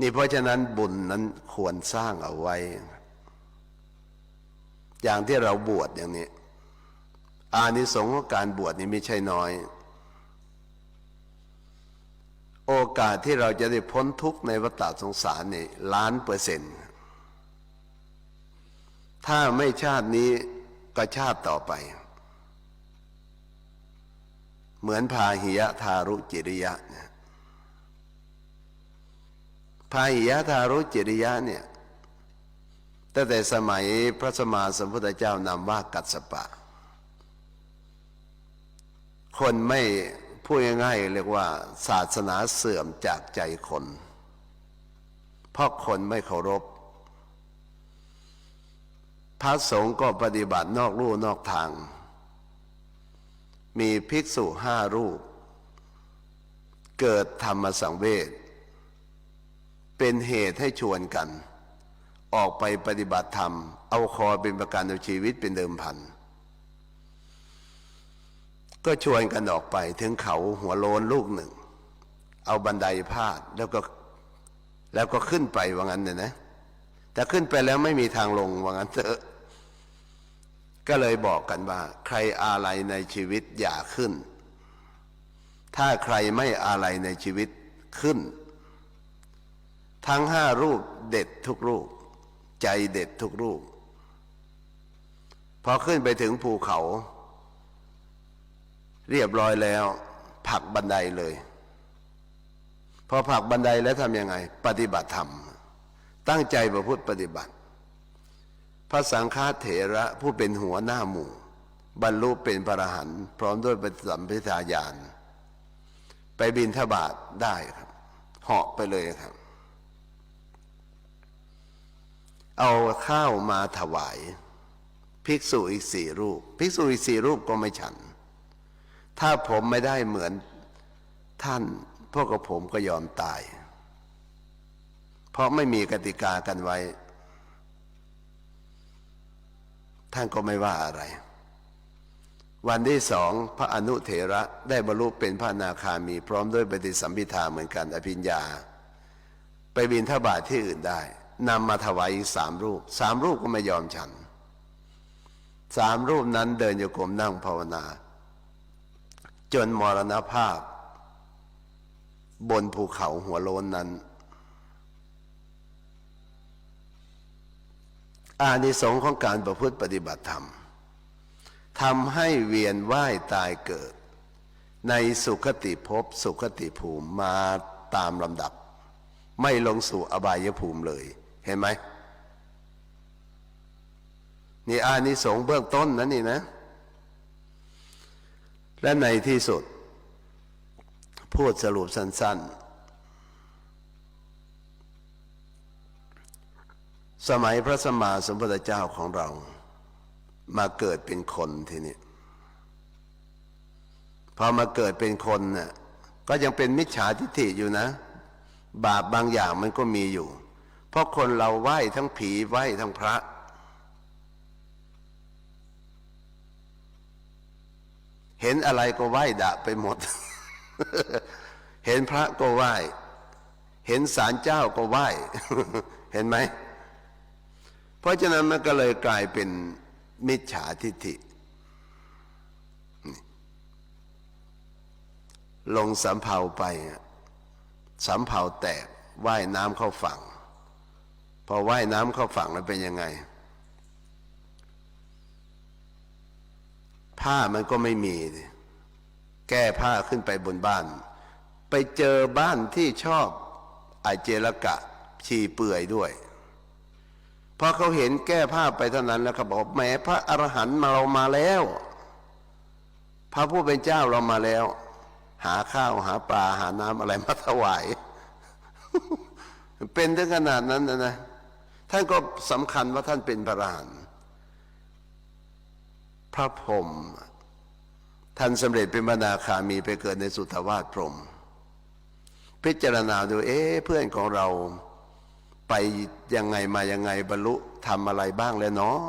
นี่เพราะฉะนั้นบุญนั้นควรสร้างเอาไว้ อย่างที่เราบวชอย่างนี้ อานิสงส์ของการบวชนี่ไม่ใช่น้อย โอกาสที่เราจะได้พ้นทุกข์ในวัฏสงสารนี่ล้านเปอร์เซ็นต์ถ้าไม่ชาตินี้ก็ชาติต่อไป เหมือนพาหิยะทารุจิริยะเนี่ย พาหิยะทารุจิริยะเนี่ยตั้งแต่สมัยพระสมมาสัมพุทธเจ้านามว่ากัสสปะ คนไม่พูดง่ายๆเรียกว่า ศาสนาเสื่อมจากใจคน เพราะคนไม่เคารพ พระสงฆ์ก็ปฏิบัตินอกลู่นอกทาง มีภิกษุห้ารูป เกิดธรรมสังเวช เป็นเหตุให้ชวนกัน ออกไปปฏิบัติธรรม เอาคอเป็นประกันเอาชีวิตเป็นเดิมพัน ก็ชวนกันออกไปถึงเขาหัวโลนลูกหนึ่ง เอาบันไดพาดแล้วก็แล้วก็ขึ้นไปว่างั้นเนี่ยนะแต่ขึ้นไปแล้วไม่มีทางลงว่างั้นเถอะก็เลยบอกกันว่า ใครอะไรในชีวิตอย่าขึ้น ถ้าใครไม่อะไรในชีวิตขึ้น ทั้งห้ารูปเด็ดทุกรูป ใจเด็ดทุกรูป พอขึ้นไปถึงภูเขา เรียบร้อยแล้ว ผักบันไดเลย พอผักบันไดแล้วทำยังไง ปฏิบัติธรรม ตั้งใจประพฤติปฏิบัติ พระสังฆาเถระผู้เป็นหัวหน้าหมู่ บรรลุเป็นพระอรหันต์พร้อมด้วยปฏิสัมพิทาญาณไปบินทบาทได้ครับเหาะไปเลยครับ เอาข้าวมาถวาย ภิกษุอีกสี่รูป ภิกษุอีกสี่รูปก็ไม่ฉัน ถ้าผมไม่ได้เหมือนท่าน พวกกับผมก็ยอมตาย เพราะไม่มีกติกากันไว้ ท่านก็ไม่ว่าอะไร วันที่สองพระอนุเถระได้บรรลุเป็นพระนาคามีพร้อมด้วยปฏิสัมพิธาเหมือนกันอภิญญา ไปบินทบาทที่อื่นได้ นำมาถวายอีกสามรูป สามรูปก็ไม่ยอมฉัน สามรูปนั้นเดินโยกรมนั่งภาวนา จนมรณภาพ บนภูเขาหัวโลนนั้น อานิสงส์ของการประพฤติปฏิบัติธรรมทำให้เวียนว่ายตายเกิด ในสุขติภพสุขติภูมิมาตามลำดับ ไม่ลงสู่อบายภูมิเลย เห็นไหมนี่อานิสงส์เบื้องต้นนะนี่นะ และในที่สุด พูดสรุปสั้น ๆ สมัยพระสมมาสมพุทธเจ้าของเรา มาเกิดเป็นคนทีนี้พอมาเกิดเป็นคนน่ะก็ยังเป็นมิจฉาทิฏฐิอยู่นะ บาปบางอย่างมันก็มีอยู่ เพราะคนเราไหว้ทั้งผีไหว้ทั้งพระ เห็นอะไรก็ไหว้ด่าไปหมด เห็นพระก็ไหว้ เห็นศาลเจ้าก็ไหว้ เห็นไหม เพราะฉะนั้นมันก็เลยกลายเป็นมิจฉาทิฏฐิลงสำเภาไปสำเภาแตกว่ายน้ำเข้าฝั่ง พอว่ายน้ำเข้าฝั่งแล้วเป็นยังไง ผ้ามันก็ไม่มี แก้ผ้าขึ้นไปบนบ้าน ไปเจอบ้านที่ชอบอาเจรกะชีเปื่อยด้วยพอเขาเห็นแก้ผ้าไปเท่านั้นแล้วเขาบอกแหมพระอรหันต์มาเรามาแล้ว พระผู้เป็นเจ้าเรามาแล้ว หาข้าวหาปลาหาน้ำอะไรมาถวาย เป็นถึงขนาดนั้นนะนะ ท่านก็สำคัญว่าท่านเป็นพระอรหันต์พระพรหมท่านสำเร็จเป็นบรรดาคามีไปเกิดในสุทวาสพรหมพิจารณาดูเอ๊ะเพื่อนของเราไปยังไงมายังไงบรรลุทำอะไรบ้างแล้วเนาะ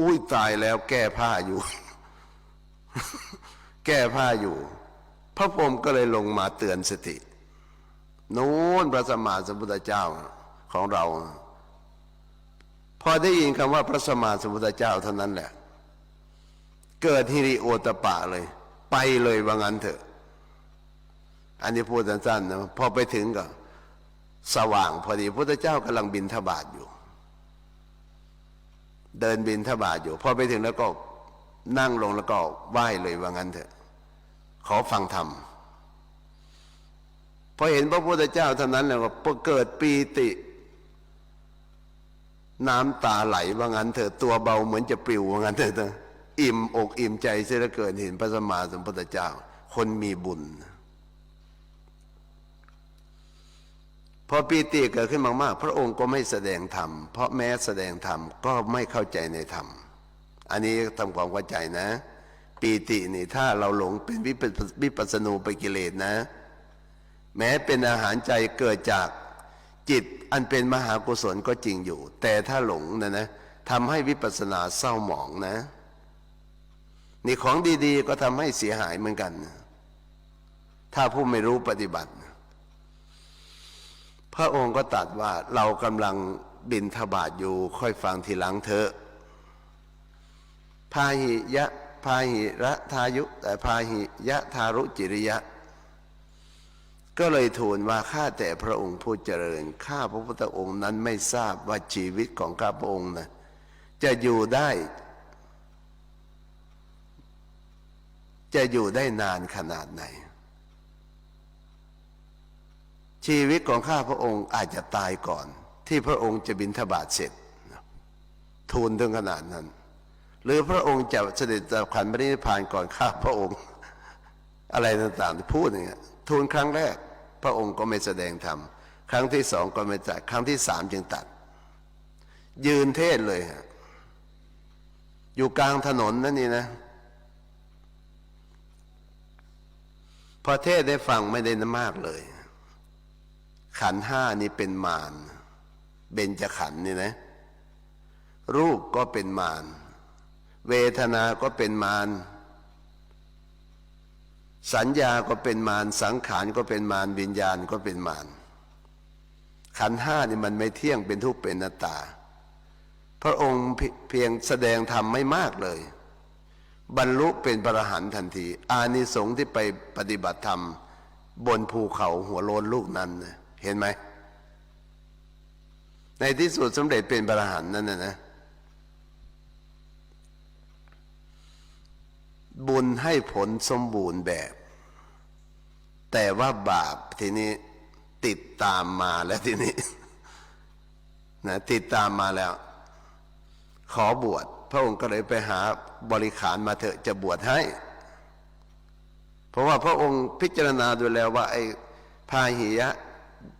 อุ้ยตายแล้วแก้ผ้าอยู่ แก้ผ้าอยู่ พระพรหมก็เลยลงมาเตือนสติ โน้นพระสมมาสัมพุทธเจ้าของเรา พอได้ยินคำว่าพระสมมาสมพุทธเจ้าเท่านั้นแหละ เกิดฮิริโอตปะเลย ไปเลยว่างั้นเถอะ อันนี้พูดสั้นๆนะพอไปถึงก็ สว่างพอดีพระเจ้ากำลังบินทบาทอยู่ เดินบินทบาทอยู่ พอไปถึงแล้วก็นั่งลงแล้วก็ไหว้เลยว่างั้นเถอะ ขอฟังธรรมพอเห็นพระพุทธเจ้าเท่านั้นแล้วก็เกิดปีติ น้ำตาไหลว่างั้นเถอะตัวเบาเหมือนจะปลิวว่างั้นเถอะอิ่มอกอิ่มใจเสียเหลือเกินเห็นพระสมมาสัมพุทธเจ้า คนมีบุญ พอปีติเกิดขึ้นมากๆ พระองค์ก็ไม่แสดงธรรม เพราะแม้แสดงธรรมก็ไม่เข้าใจในธรรม อันนี้ทำความเข้าใจนะ ปีตินี่ถ้าเราหลงเป็นวิปัสวิปัสสนูไปกิเลสนะ แม้เป็นอาหารใจเกิดจาก จิตอันเป็นมหากุศลก็จริงอยู่ แต่ถ้าหลงนะนะทำให้วิปัสสนาเศร้าหมองนะ นี่ของดีๆ ก็ทำให้เสียหายเหมือนกัน ถ้าผู้ไม่รู้ปฏิบัติ พระองค์ก็ตรัสว่าเรากำลังบินทบาทอยู่ค่อยฟังทีหลังเถอะพาหิยะพาหิระทายุแต่พาหิยะทารุจิริยะ ก็เลยทูลว่าข้าแต่พระองค์ผู้เจริญ ข้าพระพุทธองค์นั้นไม่ทราบว่าชีวิตของข้าพระองค์นะจะอยู่ได้ จะอยู่ได้นานขนาดไหน ชีวิตของข้าพระองค์อาจจะตายก่อน ที่พระองค์จะบินทบาทเสร็จทูลถึงขนาดนั้น หรือพระองค์จะเสด็จจากขันพระนิพพานก่อนข้าพระองค์ อะไรต่างๆที่พูดอย่างเงี้ยทูลครั้งแรก พระองค์ก็ไม่แสดงธรรมครั้งที่สองก็ไม่ตัดครั้งที่สามจึงตัด ยืนเทศเลยฮะอยู่กลางถนนนั่นนี่นะพอเทศได้ฟังไม่ได้นมากเลย ขันห้านี่เป็นมารเบญจขันนี่นะ รูปก็เป็นมารเวทนาก็เป็นมาร สัญญาก็เป็นมารสังขารก็เป็นมารวิญญาณก็เป็นมารขันห้านี่มันไม่เที่ยงเป็นทุกข์เป็นนาตา พระองค์เพียงแสดงธรรมไม่มากเลย บรรลุเป็นพระหันทันที อานิสงส์ที่ไปปฏิบัติธรรม บนภูเขาหัวโลนลูกนั้นเห็นไหมในที่สุดสำเร็จเป็นพระหันนั่นนะนะ บุญให้ผลสมบูรณ์แบบ แต่ว่าบาปทีนี้ติดตามมาแล้วทีนี้นะติดตามมาแล้ว ขอบวช พระองค์ก็เลยไปหาบริขารมาเถอะจะบวชให้ เพราะว่าพระองค์พิจารณาดูแล้วว่าไอ้พาหิยะ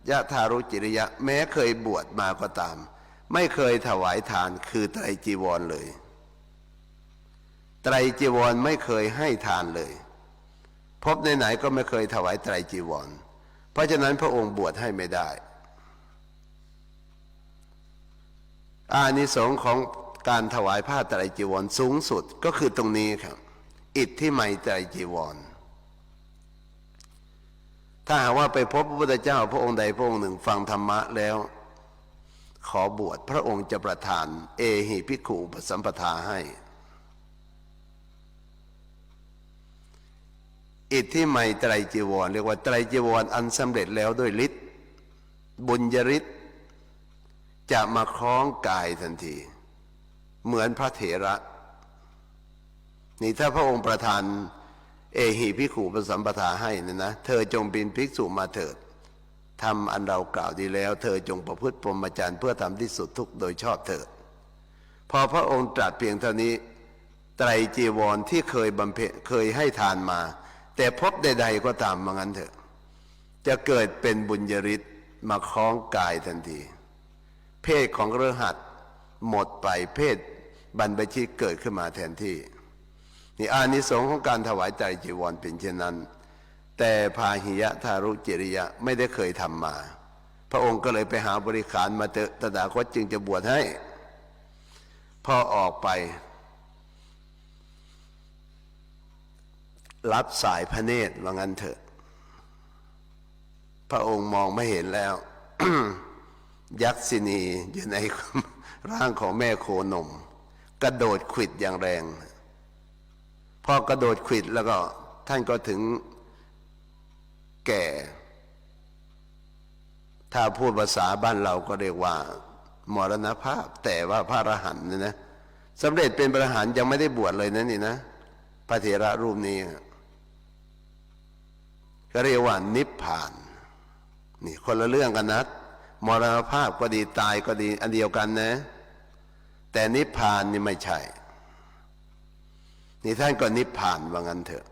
ยะทารุจิริยะ แม้เคยบวชมาก็ตาม ไม่เคยถวายทานคือไตรจีวรเลย ไตรจีวรไม่เคยให้ทานเลย พบในไหนก็ไม่เคยถวายไตรจีวร เพราะฉะนั้นพระองค์บวชให้ไม่ได้ อานิสงส์ของการถวายผ้าไตรจีวรสูงสุดก็คือตรงนี้ครับ อิทธิไมไตรจีวร ถ้าหากว่าไปพบพระพุทธเจ้า พระองค์ใดพระองค์หนึ่งฟังธรรมะแล้ว ขอบวชพระองค์จะประทาน เอหิภิกขุปสัมปทาให้ อิทธิไมยไตรจีวร เรียกว่าไตรจีวรอันสำเร็จแล้วด้วยฤทธิ์บุญยฤทธิ์จะมาคล้องกายทันที เหมือนพระเถระ นี่ถ้าพระองค์ประทานเอหิภิขุปสัมปทาให้นะนะ เธอจงเป็นภิกษุมาเถิดทำอันเรากล่าวดีแล้ว เธอจงประพฤติพรหมจรรย์เพื่อทำที่สุดทุกโดยชอบเถิด พอพระองค์ตรัสเพียงเท่านี้ ไตรจีวรที่เคยบำเพ็ญเคยให้ทานมา แต่พบใด ๆ ก็ตามมางั้นเถอะ จะเกิดเป็นบุญยริศมาคล้องกายทันที เพศของเรือหัดหมดไปเพศบรรพชิตเกิดขึ้นมาแทนที่ นี่อานิสงส์ของการถวายใจจีวรเป็นเช่นนั้น แต่พาหิยะทารุจิริยะไม่ได้เคยทำมา พระองค์ก็เลยไปหาบริขารมาเถอะตถาคตจึงจะบวชให้ พอออกไป รับสายพระเนตรว่างั้นเถอะ พระองค์มองไม่เห็นแล้ว ยักษินีอยู่ในร่างของแม่โคนม กระโดดขวิดอย่างแรง พอกระโดดขวิดแล้วก็ท่านก็ถึงแก่ ถ้าพูดภาษาบ้านเราก็เรียกว่า มรณภาพ แต่ว่าพระอรหันต์เนี่ยนะสำเร็จเป็นพระอรหันต์ยังไม่ได้บวชเลยนะนี่นะพระเถระรูปนี้ ก็เรียกว่านิพพาน นี่คนละเรื่องกันนะมรณภาพก็ดีตายก็ดีอันเดียวกันนะ แต่นิพพานนี่ไม่ใช่ นี่ท่านก็นิพพานว่างั้นเถอะ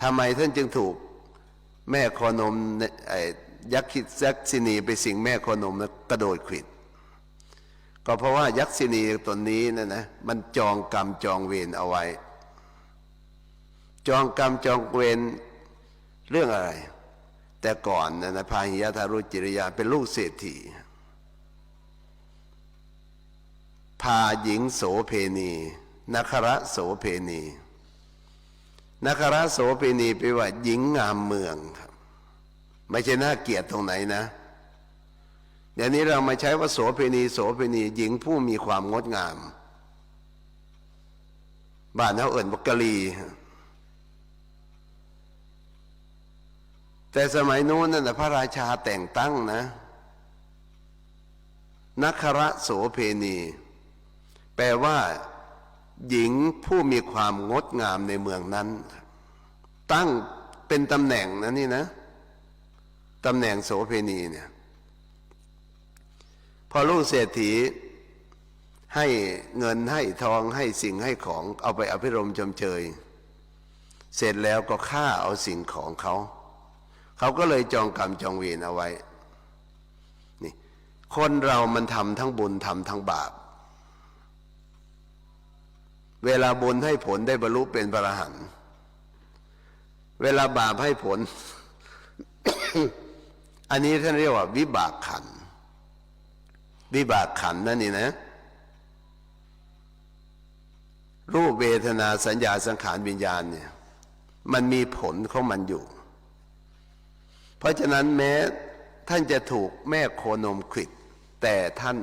ทำไมท่านจึงถูกแม่โคนมยไอ้ยักษ์คิดยักษินีไปสิงแม่โคนมแล้วกระโดดขวิด ก็เพราะว่ายักษินีตัวนี้นะนะมันจองกรรมจองเวรเอาไว้ จองกรรมจองเวร เรื่องอะไร แต่ก่อนนะนพาหิยะทารุจิริยาเป็นลูกเศรษฐีพาหญิงโสเพณีนัคระโสเพณีนัคระโสเพณีแปว่าหญิงงามเมืองครับ ไม่ใช่น่าเกลียดตรงไหนนะเดี๋ยวนี้เรามาใช้ว่าโสเพณีโสเพณีหญิงผู้มีความงดงาม บ้านเขาเอิ่นบกกะลี แต่สมัยนู้นนั่นนะพระราชาแต่งตั้งนะนักขระโสเพณี แปลว่า หญิงผู้มีความงดงามในเมืองนั้น ตั้งเป็นตำแหน่งนะนี่นะตำแหน่งโสเพณีเนี่ย พอลูกเศรษฐีให้เงินให้ทองให้สิ่งให้ของเอาไปอภิรมย์ชมเชยเสร็จแล้วก็ฆ่าเอาสิ่งของเขา เขาก็เลยจองกรรมจองเวรเอาไว้นี่คนเรามันทำทั้งบุญทำทั้งบาป เวลาบุญให้ผลได้บรรลุเป็นพระอรหันต์เวลาบาปให้ผล อันนี้ท่านเรียกว่า วิบากขัน วิบากขันนั่นนี่นะ รูปเวทนาสัญญาสังขารวิญญาณเนี่ย มันมีผลของมันอยู่ เพราะฉะนั้นแม้ท่านจะถูกแม่โคนมขิดแต่ท่าน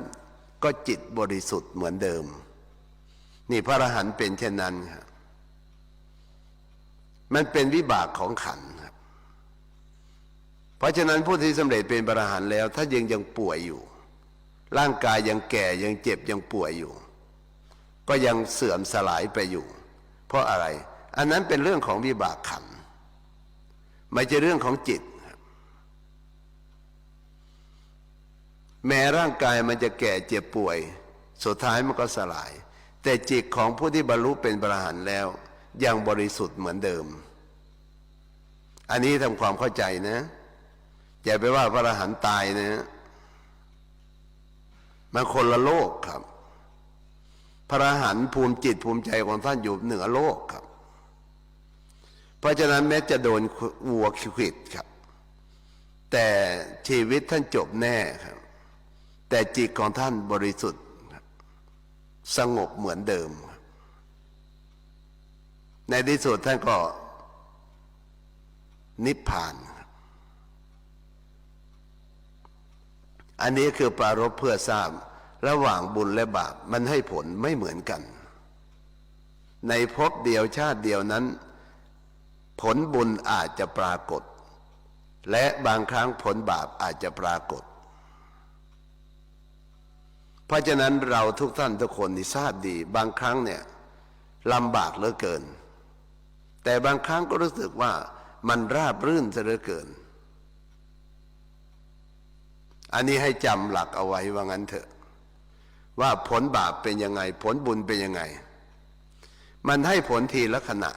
ก็จิตบริสุทธิ์เหมือนเดิม นี่พระอรหันต์เป็นเช่นนั้นครับมันเป็นวิบากของขันครับ เพราะฉะนั้นผู้ที่สำเร็จเป็นพระอรหันต์แล้ว ถ้ายังยังป่วยอยู่ ร่างกายยังแก่ยังเจ็บยังป่วยอยู่ ก็ยังเสื่อมสลายไปอยู่ เพราะอะไร อันนั้นเป็นเรื่องของวิบากขันไม่ใช่เรื่องของจิต แม้ร่างกายมันจะแก่เจ็บป่วย สุดท้ายมันก็สลาย แต่จิตของผู้ที่บรรลุเป็นพระหันแล้ว ยังบริสุทธิ์เหมือนเดิม อันนี้ทำความเข้าใจนะอย่าไปว่าพระหันตายนะมันคนละโลกครับ พระหันภูมิจิตภูมิใจของท่านอยู่เหนือโลกครับ เพราะฉะนั้นแม้จะโดนวัวขิดครับ แต่ชีวิตท่านจบแน่ครับ แต่จิตของท่านบริสุทธิ์สงบเหมือนเดิม ในที่สุดท่านก็ นิพพาน อันนี้คือปรารภเพื่อทราบระหว่างบุญและบาปมันให้ผลไม่เหมือนกัน ในภพเดียวชาติเดียวนั้น ผลบุญอาจจะปรากฏ และบางครั้งผลบาปอาจจะปรากฏ เพราะฉะนั้นเราทุกท่านทุกคนที่ทราบดี บางครั้งเนี่ยลำบากเหลือเกิน แต่บางครั้งก็รู้สึกว่ามันราบรื่นซะเหลือเกิน อันนี้ให้จำหลักเอาไว้ว่างั้นเถอะ ว่าผลบาปเป็นยังไง ผลบุญเป็นยังไง มันให้ผลทีละขณะ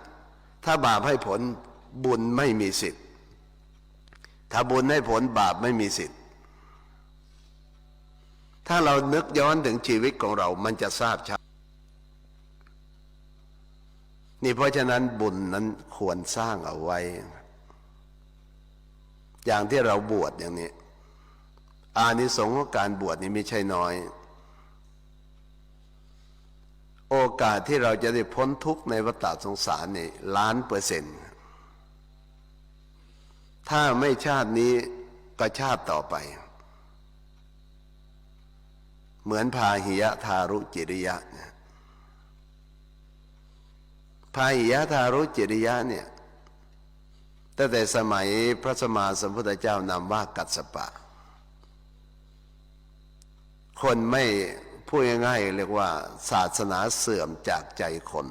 ถ้าบาปให้ผลบุญไม่มีสิทธิ์ ถ้าบุญให้ผลบาปไม่มีสิทธิ์ ถ้าเรานึกย้อนถึงชีวิตของเรา มันจะทราบชัดนี่เพราะฉะนั้นบุญนั้นควรสร้างเอาไว้ อย่างที่เราบวชอย่างนี้ อานิสงส์ของการบวชนี่ไม่ใช่น้อย โอกาสที่เราจะได้พ้นทุกข์ในวัฏสงสารนี่ล้านเปอร์เซ็นต์ถ้าไม่ชาตินี้ก็ชาติต่อไป เหมือนพาหิยะทารุจิริยะเนี่ยพาหิยะทารุจิริยะเนี่ยตั้งแต่สมัยพระสมมาสัมพุทธเจ้านามว่ากัสสปะ คนไม่พูดง่ายๆเรียกว่า ศาสนาเสื่อมจากใจคน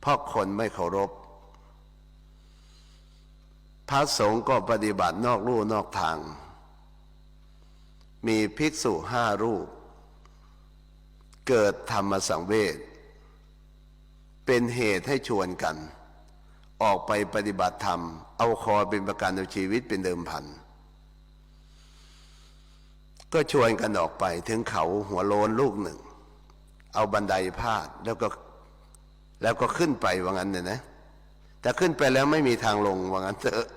เพราะคนไม่เคารพ พระสงฆ์ก็ปฏิบัตินอกลู่นอกทาง มีภิกษุห้ารูป เกิดธรรมสังเวชเป็นเหตุให้ชวนกัน ออกไปปฏิบัติธรรม เอาคอเป็นประกันเอาชีวิตเป็นเดิมพัน ก็ชวนกันออกไปถึงเขาหัวโลนลูกหนึ่ง เอาบันไดพาดแล้วก็แล้วก็ขึ้นไปว่างั้นเนี่ยนะแต่ขึ้นไปแล้วไม่มีทางลงว่างั้นเถอะ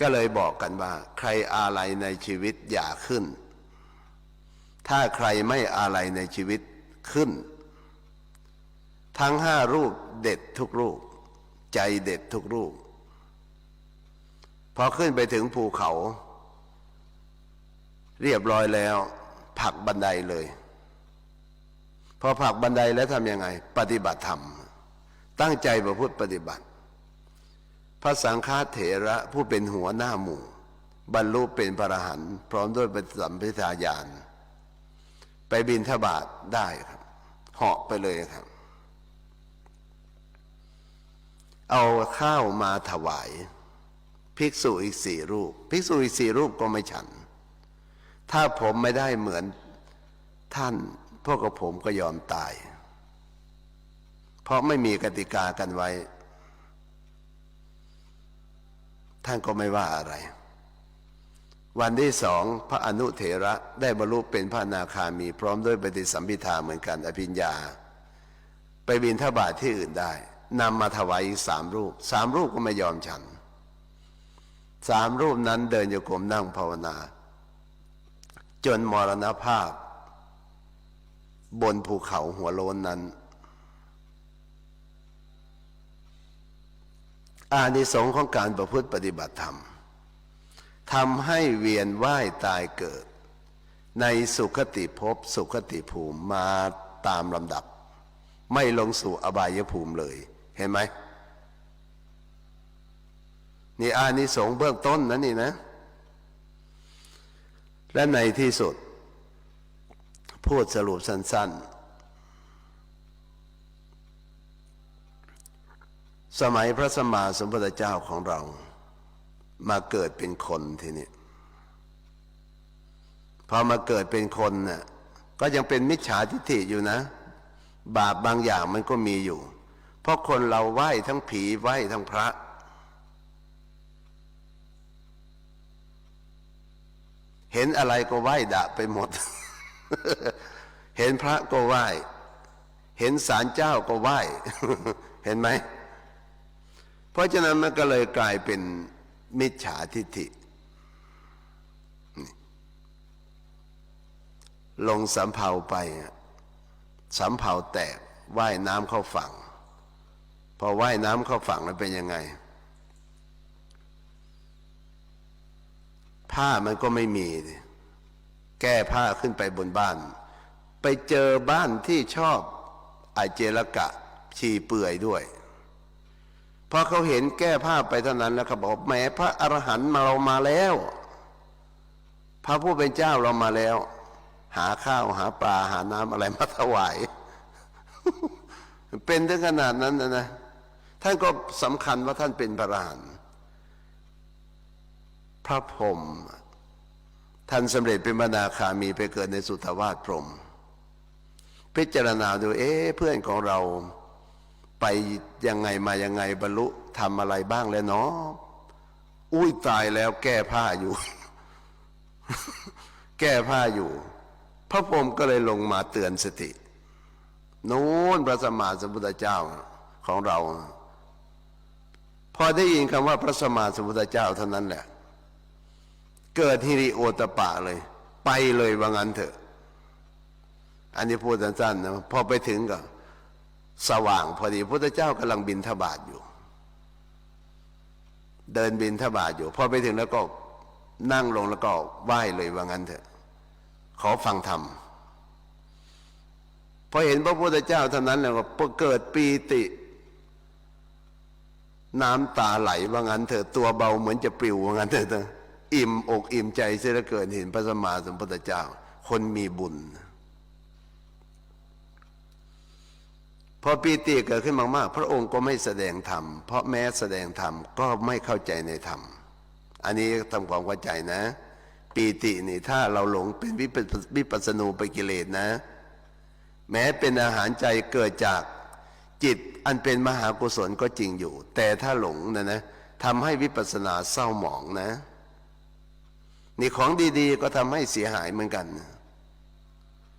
ก็เลยบอกกันว่า ใครอะไรในชีวิตอย่าขึ้น ถ้าใครไม่อะไรในชีวิตขึ้น ทั้งห้ารูปเด็ดทุกรูป ใจเด็ดทุกรูป พอขึ้นไปถึงภูเขา เรียบร้อยแล้วผักบันไดเลย พอผักบันไดแล้วทำยังไง ปฏิบัติธรรม ตั้งใจประพฤติปฏิบัติ พระสังฆาเถระผู้เป็นหัวหน้าหมู่ บรรลุเป็นพระอรหันต์พร้อมด้วยปฏิสัมพิทาญาณไปบินทบาทได้ครับเหาะไปเลยครับ เอาข้าวมาถวาย ภิกษุอีกสี่รูป ภิกษุอีกสี่รูปก็ไม่ฉัน ถ้าผมไม่ได้เหมือนท่านพวกกับผมก็ยอมตาย เพราะไม่มีกติกากันไว้ ท่านก็ไม่ว่าอะไร วันที่สองพระอนุเถระได้บรรลุเป็นพระนาคามี พร้อมด้วยปฏิสัมพิธาเหมือนกันอภิญญา ไปบินทบาทที่อื่นได้นำมาถวายอีกสามรูปสามรูปก็ไม่ยอมฉันสามรูปนั้นเดินโยกรมนั่งภาวนา จนมรณภาพ บนภูเขาหัวโลนนั้น อานิสงส์ของการประพฤติปฏิบัติธรรมทำให้เวียนว่ายตายเกิด ในสุขติภพสุขติภูมิมาตามลำดับ ไม่ลงสู่อบายภูมิเลย เห็นไหมนี่อานิสงส์เบื้องต้นนะนี่นะ และในที่สุด พูดสรุปสั้น ๆ สมัยพระสมมาสมพุทธเจ้าของเรา มาเกิดเป็นคนทีนี้พอมาเกิดเป็นคนน่ะก็ยังเป็นมิจฉาทิฏฐิอยู่นะ บาปบางอย่างมันก็มีอยู่ เพราะคนเราไหว้ทั้งผีไหว้ทั้งพระ เห็นอะไรก็ไหว้ด่าไปหมด เห็นพระก็ไหว้ เห็นศาลเจ้าก็ไหว้ เห็นไหม เพราะฉะนั้นมันก็เลยกลายเป็นมิจฉาทิฏฐิลงสำเภาไปสำเภาแตกว่ายน้ำเข้าฝั่ง พอว่ายน้ำเข้าฝั่งแล้วเป็นยังไง ผ้ามันก็ไม่มี แก้ผ้าขึ้นไปบนบ้าน ไปเจอบ้านที่ชอบอาเจรกะชีเปื่อยด้วย พอเขาเห็นแก้ผ้าไปเท่านั้นแล้วเขาบอกแหมพระอรหันต์มาเรามาแล้ว พระผู้เป็นเจ้าเรามาแล้ว หาข้าวหาปลาหาน้ำอะไรมาถวาย เป็นถึงขนาดนั้นนะนะท่านก็สำคัญว่าท่านเป็นพระอรหันต์พระพรหมท่านสำเร็จเป็นบรรดาคามีไปเกิดในสุทธวาสพรหมพิจารณาดูเอ๊ะเพื่อนของเรา ไปยังไงมายังไงบรรลุทำอะไรบ้างแล้วเนาะอุ้ยตายแล้วแก้ผ้าอยู่ แก้ผ้าอยู่ พระพรหมก็เลยลงมาเตือนสตินู้นพระสมมาสัมพุทธเจ้าของเรา พอได้ยินคำว่าพระสมมาสัมพุทธเจ้าเท่านั้นแหละ เกิดฮิริโอตปะเลย ไปเลยว่างั้นเถอะ อันนี้พูดสั้นๆนะพอไปถึงก็ สว่างพอดีพระพุทธเจ้ากำลังบินทบาทอยู่ เดินบินทบาทอยู่ พอไปถึงแล้วก็นั่งลงแล้วก็ไหว้เลยว่างั้นเถอะ ขอฟังธรรมพอเห็นพระพุทธเจ้าเท่านั้นแล้วก็เกิดปีติ น้ำตาไหลว่างั้นเถอะตัวเบาเหมือนจะปลิวว่างั้นเถอะอิ่มอกอิ่มใจเสียเหลือเกินเห็นพระสมมาสมพุทธเจ้า คนมีบุญ พอปีติเกิดขึ้นมากๆ พระองค์ก็ไม่แสดงธรรม เพราะแม้แสดงธรรมก็ไม่เข้าใจในธรรม อันนี้ทำความเข้าใจนะ ปีตินี่ถ้าเราหลงเป็นวิปัสสนูไปกิเลสนะ แม้เป็นอาหารใจเกิดจากจิตอันเป็นมหากุศลก็จริงอยู่ แต่ถ้าหลงนะนะทำให้วิปัสสนาเศร้าหมองนะ นี่ของดีๆ ก็ทำให้เสียหายเหมือนกัน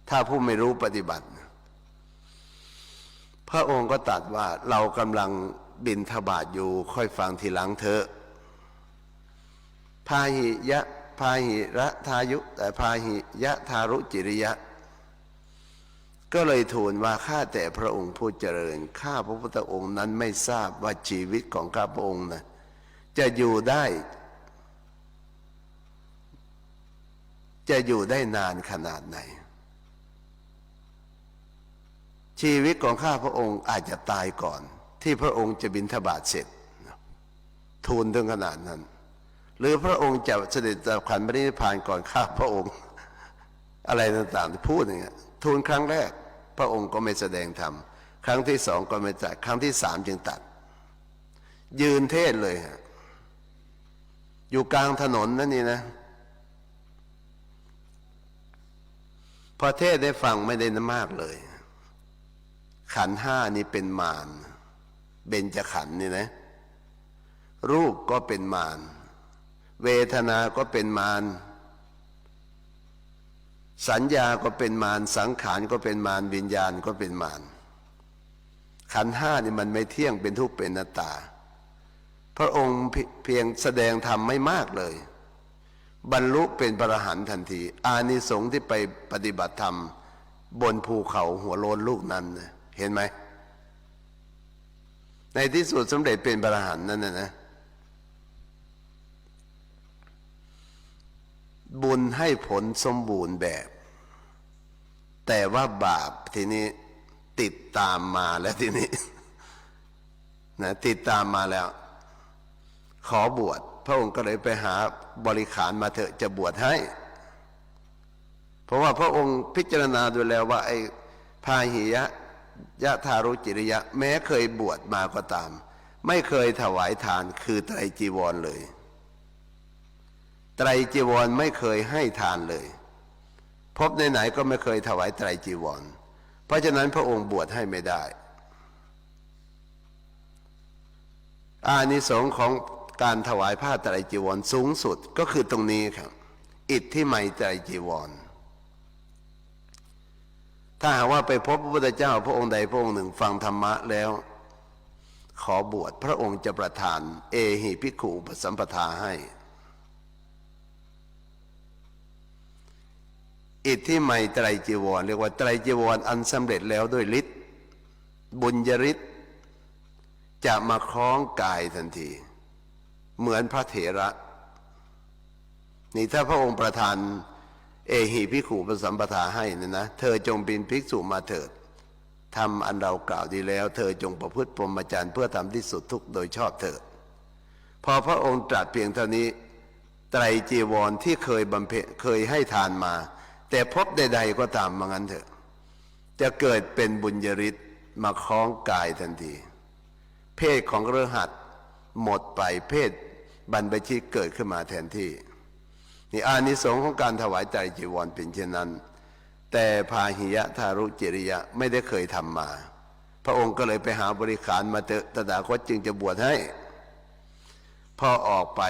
ถ้าผู้ไม่รู้ปฏิบัติ พระองค์ก็ตรัสว่าเรากำลังบินทบาทอยู่ค่อยฟังทีหลังเถอะพาหิยะพาหิระทายุแต่พาหิยะทารุจิริยะ ก็เลยทูลว่าข้าแต่พระองค์ผู้เจริญ ข้าพระพุทธองค์นั้นไม่ทราบว่าชีวิตของข้าพระองค์นะจะอยู่ได้ จะอยู่ได้นานขนาดไหน ชีวิตของข้าพระองค์อาจจะตายก่อน ที่พระองค์จะบินทบาทเสร็จทูลถึงขนาดนั้น หรือพระองค์จะเสด็จจากขันธ์ปรินิพพานก่อนข้าพระองค์ อะไรต่างๆที่พูดอย่างเงี้ยทูลครั้งแรก พระองค์ก็ไม่แสดงธรรมครั้งที่สองก็ไม่ตัดครั้งที่สามจึงตัด ยืนเทศเลยฮะอยู่กลางถนนนั่นนี่นะพอเทศได้ฟังไม่ได้นมากเลย ขันห้านี่เป็นมารเบญจขันนี่นะ รูปก็เป็นมารเวทนา ก็เป็นมารสัญญาก็เป็นมารสังขารก็เป็นมารวิญญาณก็เป็นมารขันห้านี่มันไม่เที่ยงเป็นทุกข์เป็นนาตา พระองค์เพียงแสดงธรรมไม่มากเลย บรรลุเป็นพระอรหันต์ทันที อานิสงส์ที่ไปปฏิบัติธรรม บนภูเขาหัวโลนลูกนั้นน่ะ เห็นไหม ในที่สุดสำเร็จเป็นพระหันนั่นนะนะ บุญให้ผลสมบูรณ์แบบ แต่ว่าบาปทีนี้ติดตามมาแล้วทีนี้นะติดตามมาแล้ว ขอบวช พระองค์ก็เลยไปหาบริขารมาเถอะจะบวชให้ เพราะว่าพระองค์พิจารณาดูแล้วว่าไอ้พาหิยะ ยะทารุจิริยะ แม้เคยบวชมาก็ตาม ไม่เคยถวายทานคือไตรจีวรเลย ไตรจีวรไม่เคยให้ทานเลย พบในไหนก็ไม่เคยถวายไตรจีวร เพราะฉะนั้นพระองค์บวชให้ไม่ได้ อานิสงส์ของการถวายผ้าไตรจีวรสูงสุดก็คือตรงนี้ครับ อิทธิไมยไตรจีวร ถ้าหากว่าไปพบพระพุทธเจ้า พระองค์ใดพระองค์หนึ่งฟังธรรมะแล้ว ขอบวชพระองค์จะประทาน เอหิภิกขุปสัมปทาให้ อิทธิไมตรจีวร เรียกว่าไตรจีวรอันสำเร็จแล้วด้วยฤทธิ์บุญยฤทธิ์จะมาคล้องกายทันที เหมือนพระเถระ นี่ถ้าพระองค์ประทาน เอหิภิขุปสัมปทาให้นะนะ เธอจงเป็นภิกษุมาเถิดทำอันเรากล่าวดีแล้ว เธอจงประพฤติพรหมจรรย์เพื่อทำที่สุดทุกโดยชอบเถิด พอพระองค์ตรัสเพียงเท่านี้ ไตรจีวรที่เคยบำเพ็ญเคยให้ทานมา แต่พบใดๆก็ตามมางั้นเถอะ จะเกิดเป็นบุญยริศมาคล้องกายทันที เพศของเรือหัดหมดไปเพศบรรพชิตเกิดขึ้นมาแทนที่ นี่อานิสงส์ของการถวายใจจีวรเป็นเช่นนั้น แต่พาหิยะทารุจิริยะไม่ได้เคยทำมา พระองค์ก็เลยไปหาบริขารมาเถอะตถาคตจึงจะบวชให้ พอออกไป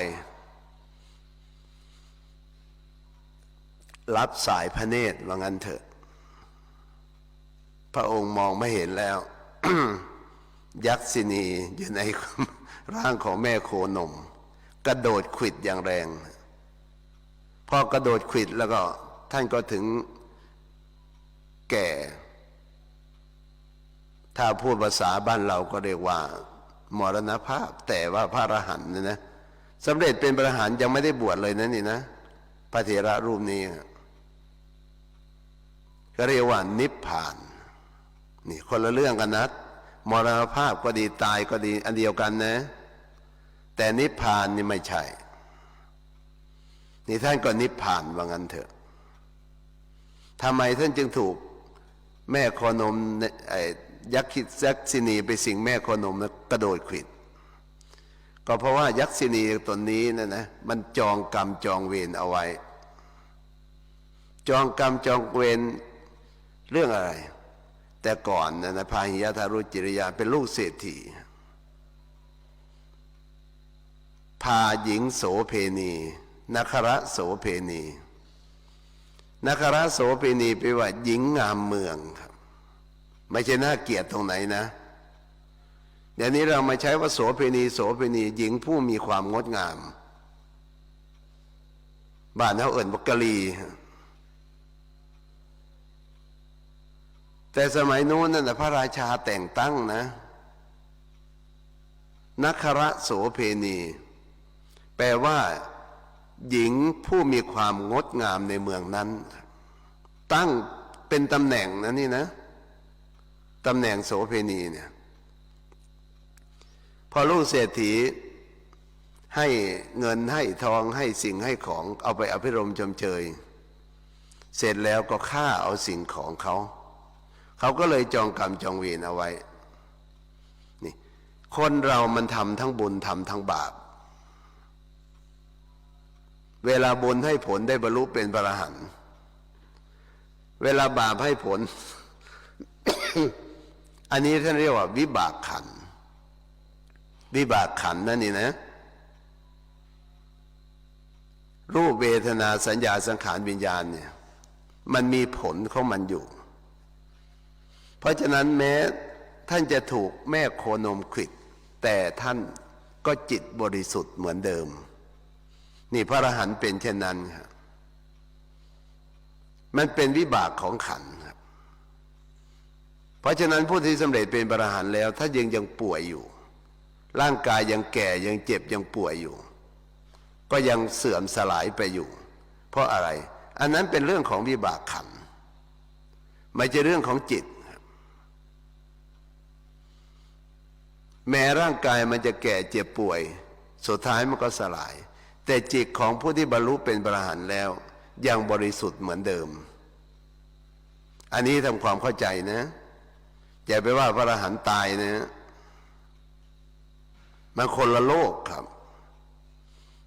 รับสายพระเนตรว่างั้นเถอะ พระองค์มองไม่เห็นแล้วยักษินีอยู่ในร่างของแม่โคนม กระโดดขวิดอย่างแรง พอกระโดดขิดแล้วก็ท่านก็ถึงแก่ ถ้าพูดภาษาบ้านเราก็เรียกว่า มรณภาพ แต่ว่าพระอรหันต์เนี่ยนะสำเร็จเป็นพระอรหันต์ยังไม่ได้บวชเลยนะนี่นะ พระเถระรูปนี้ก็เรียกว่านิพพาน นี่คนละเรื่องกันนะมรณภาพก็ดีตายก็ดีอันเดียวกันนะ แต่นิพพานนี่ไม่ใช่ นี่ท่านก็นิพพานว่างั้นเถอะทำไมท่านจึงถูกแม่โคนมยักษ์คิดยักษินีไปสิงแม่โคนมแล้วกระโดดขิด ก็เพราะว่ายักษินีตนนี้นะนะมันจองกรรมจองเวรเอาไว้ จองกรรมจองเวรเรื่องอะไร แต่ก่อนนะนะพาหิยะทารุจิริยาเป็นลูกเศรษฐีพาหญิงโสเพณี นัคระโสเพณีนัคระโสเพณีแปลว่าหญิงงามเมืองครับ ไม่ใช่น่าเกลียดตรงไหนนะเดี๋ยวนี้เรามาใช้ว่าโสเพณีโสเพณีหญิงผู้มีความงดงาม บ้านเขาเอิ่นบกกะลีแต่สมัยนู้นนั่นนะพระราชาแต่งตั้งนะนัคระโสเพณี แปลว่า หญิงผู้มีความงดงามในเมืองนั้น ตั้งเป็นตำแหน่งนะนี่นะตำแหน่งโสเพณีเนี่ย พอลูกเศรษฐีให้เงินให้ทองให้สิ่งให้ของเอาไปอภิรมย์ชมเชยเสร็จแล้วก็ฆ่าเอาสิ่งของเขา เขาก็เลยจองกรรมจองเวรเอาไว้นี่คนเรามันทำทั้งบุญทำทั้งบาป เวลาบุญให้ผลได้บรรลุเป็นพระหันเวลาบาปให้ผล อันนี้ท่านเรียกว่า วิบากขัน วิบากขันนั่นนี่นะ รูปเวทนาสัญญาสังขารวิญญาณเนี่ย มันมีผลของมันอยู่ เพราะฉะนั้นแม้ท่านจะถูกแม่โคนมขิดแต่ท่านก็จิตบริสุทธิ์เหมือนเดิม นี่พระอรหันต์เป็นเช่นนั้นครับมันเป็นวิบากของขันครับ เพราะฉะนั้นผู้ที่สำเร็จเป็นพระอรหันต์แล้ว ถ้ายังยังป่วยอยู่ ร่างกายยังแก่ยังเจ็บยังป่วยอยู่ ก็ยังเสื่อมสลายไปอยู่ เพราะอะไร อันนั้นเป็นเรื่องของวิบากขันไม่ใช่เรื่องของจิตแม้ร่างกายมันจะแก่เจ็บป่วย สุดท้ายมันก็สลาย แต่จิตของผู้ที่บรรลุเป็นพระอรหันต์แล้ว ยังบริสุทธิ์เหมือนเดิม อันนี้ทำความเข้าใจนะ อย่าไปว่าพระอรหันต์ตายนะมันคนละโลกครับ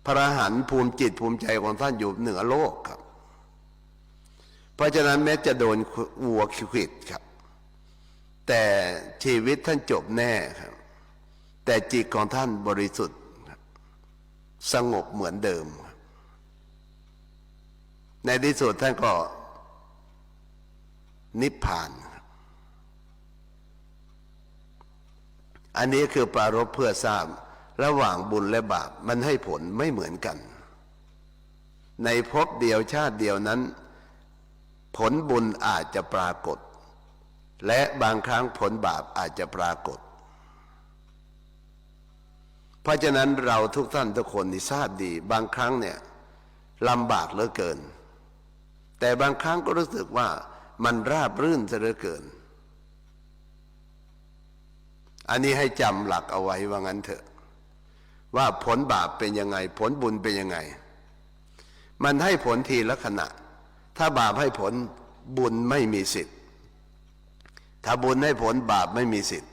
พระอรหันต์ภูมิจิตภูมิใจของท่านอยู่เหนือโลกครับ เพราะฉะนั้นแม้จะโดนวัวขิดครับ แต่ชีวิตท่านจบแน่ครับ แต่จิตของท่านบริสุทธิ์ สงบเหมือนเดิม ในที่สุดท่านก็ นิพพาน อันนี้คือปรารภเพื่อทราบระหว่างบุญและบาปมันให้ผลไม่เหมือนกัน ในภพเดียวชาติเดียวนั้น ผลบุญอาจจะปรากฏ และบางครั้งผลบาปอาจจะปรากฏ เพราะฉะนั้นเราทุกท่านทุกคนที่ทราบดี บางครั้งเนี่ยลำบากเหลือเกิน แต่บางครั้งก็รู้สึกว่ามันราบรื่นซะเหลือเกิน อันนี้ให้จำหลักเอาไว้ว่างั้นเถอะ ว่าผลบาปเป็นยังไง ผลบุญเป็นยังไง มันให้ผลทีละขณะ ถ้าบาปให้ผลบุญไม่มีสิทธิ์ ถ้าบุญให้ผลบาปไม่มีสิทธิ์